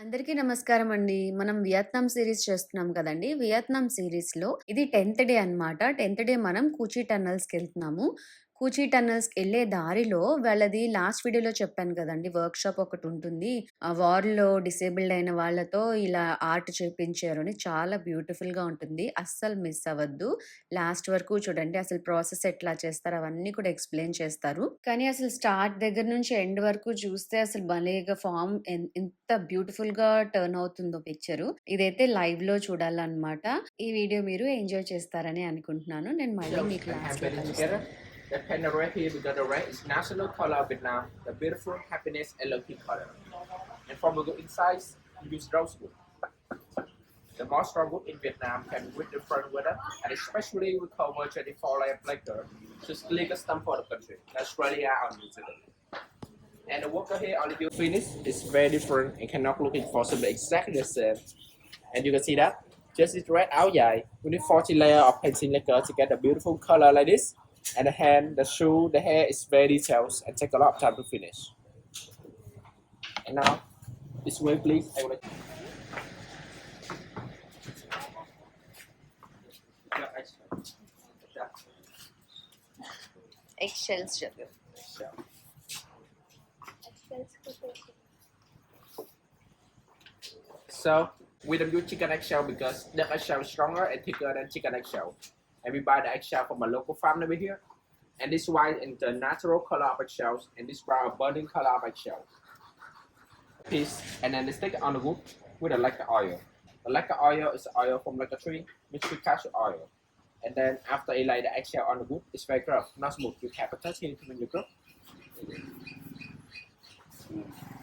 అందరికీ నమస్కారం అండి. మనం వియత్నాం సిరీస్ చేస్తున్నాం కదండి వియత్నాం సిరీస్లో ఇది 10థ్ డే అన్నమాట. 10థ్ డే మనం కూచి టన్నెల్స్‌కెళ్తున్నాము. కూచి టన్నెల్స్‌కెళ్ళే దారిలో వాళ్ళది లాస్ట్ వీడియోలో చెప్పాను కదండీ! వర్క్‌షాప్ ఒకటుంటుంది. ఆ వార్‌లో డిసేబుల్డ్ అయిన వాళ్ళతో ఇలా ఆర్ట్ చేపించారు అని. చాలా బ్యూటిఫుల్‌గా ఉంటుంది. అస్సలు మిస్ అవ్వద్దు. లాస్ట్ వరకు చూడండి. అసలు ప్రాసెస్ ఎట్లా చేస్తారు అవన్నీ కూడా ఎక్స్‌ప్లెయిన్ చేస్తారు. కానీ అసలు స్టార్ట్ దగ్గర నుంచి ఎండ్ వరకు చూస్తే అసలు భలేగా ఎన్ ఎంత బ్యూటిఫుల్‌గా టర్న్ అవుతుందో పిక్చరు. ఇదైతే లైవ్‌లో చూడాలన్నమాట. ఈ వీడియో మీరు ఎంజాయ్ చేస్తారని అనుకుంటున్నాను. నేను మళ్ళీ మీకు కలుస్తాను. The red here because the red is national color of Vietnam, the beautiful happiness and lucky color. And from the good you use rosewood. The most strong wood in Vietnam can with different weather, and especially we cover 24 layer blacker, so it's legal stamp for the country, Australia or New Zealand. And the worker here on the finish is very different and cannot look for exactly the same. And you can see that just this red dài with the 40 layer of painting lacquer to get a beautiful color like this and the hand, the shoe, the hair is very detailed and take a lot of time to finish. And now, this way please, I. Eggshells, sugar. So, we don't use chicken eggshell because the eggshell is stronger and thicker than chicken eggshell. And we buy the eggshell from a local farm over here. And this white is the natural color of eggshells, and this brown a burning color of eggshell. Piece, and then they stick it on the wood with a lacquer oil. The lacquer oil is oil from like a tree mixed with cashew oil. And then after you lay the eggshell on the wood, it's very rough, not smooth. You have a touch it when you cook.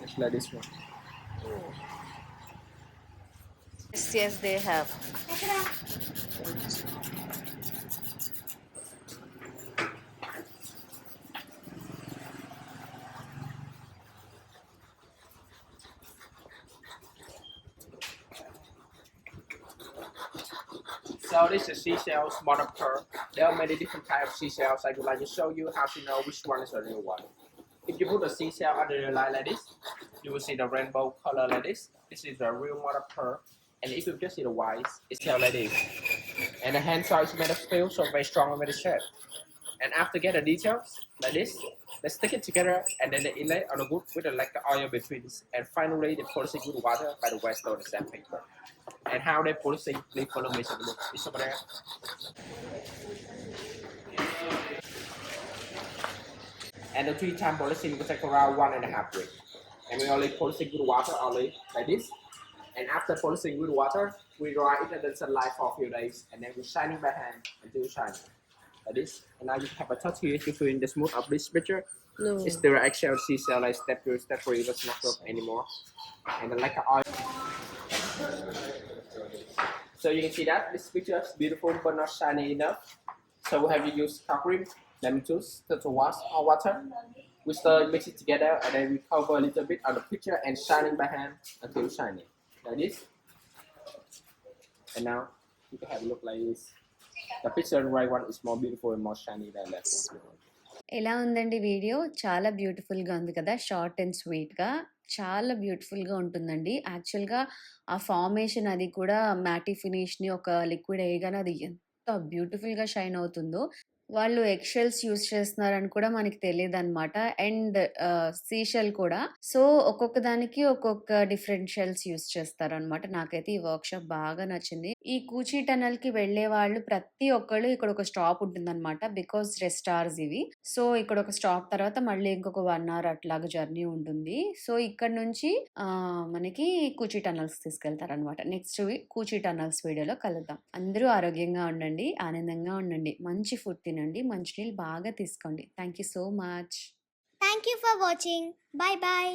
Just like this one. Yes, yes, they have. So this is seashells, mother pearl. There are many different types of seashells. I would like to show you how to know which one is the real one. If you put a seashell under the light like this, you will see the rainbow color like this. This is the real mother pearl. And if you just see the white, it's shell like this. And the hand size is made of steel, so very strong and very sharp. And after get the details like this, they stick it together and then they inlay on the wood with a lacquer oil between. And finally, they polish it with water by the west of the sandpaper. And how they it, please follow me to the book. It's over there. And the three time polishing will take around one and a half week. And we only polishing with water only like this. And after polishing with water, we dry it in the sunlight for a few days and then we shining by hand until shiny. Like this. And now you have a touch here to feel the smooth of this picture. No. It's the actual seashell like step two, step three, it's not up anymore. And then like an oil. So you can see that this picture is beautiful but not shiny enough. So we have to use car cream, lemon juice, to wash uh, or water. We stir mix it together and then we cover a little bit of the picture and shining by hand until shiny. Like this. And now you can have a look like this. The picture right one is more beautiful and more shiny than left one. ఎలా ఉందండి video? చాలా బ్యూటిఫుల్‌గా ఉంది కదా! Short and స్వీట్‌గా. చాలా బ్యూటిఫుల్‌గా ఉంటుందండి. యాక్చువల్‌గా ఆ ఫార్మేషన్ అది కూడా మ్యాటి ఫినిష్‌ని ఒక లిక్విడ్ ఎయగానే అది ఎంత బ్యూటిఫుల్‌గా షైన్ అవుతుందో. వాళ్ళు ఎగ్ షెల్స్ యూజ్ చేస్తున్నారని కూడా మనకి తెలియదు అనమాట అండ్ సీషెల్ కూడా. సో, ఒక్కొక్క దానికి ఒక్కొక్క డిఫరెంట్ షెల్స్ యూజ్ చేస్తారనమాట. నాకైతే ఈ వర్క్ షాప్ బాగా నచ్చింది. ఈ కూచి వెళ్ళే వాళ్ళు ప్రతి ఒక్కళ్ళు ఇక్కడ ఒక స్టాప్ ఉంటుందనమాట. బికాస్ రెస్ట్ అవర్స్ ఇవి. సో, ఇక్కడ ఒక స్టాప్ తర్వాత మళ్ళీ ఇంకొక వన్ అవర్ అట్లాగా జర్నీ ఉంటుంది. సో, ఇక్కడ నుంచి మనకి మనకి టనల్స్ టనెల్స్‌కి తీసుకెళ్తారనమాట. నెక్స్ట్ కూచీ టనల్స్ వీడియోలో కలుద్దాం. అందరూ ఆరోగ్యంగా ఉండండి. ఆనందంగా ఉండండి. మంచి ఫుడ్ తినండి. తినండి మంచినీళ్ళు బాగా తీసుకోండి. Thank you so much. Thank you for watching bye bye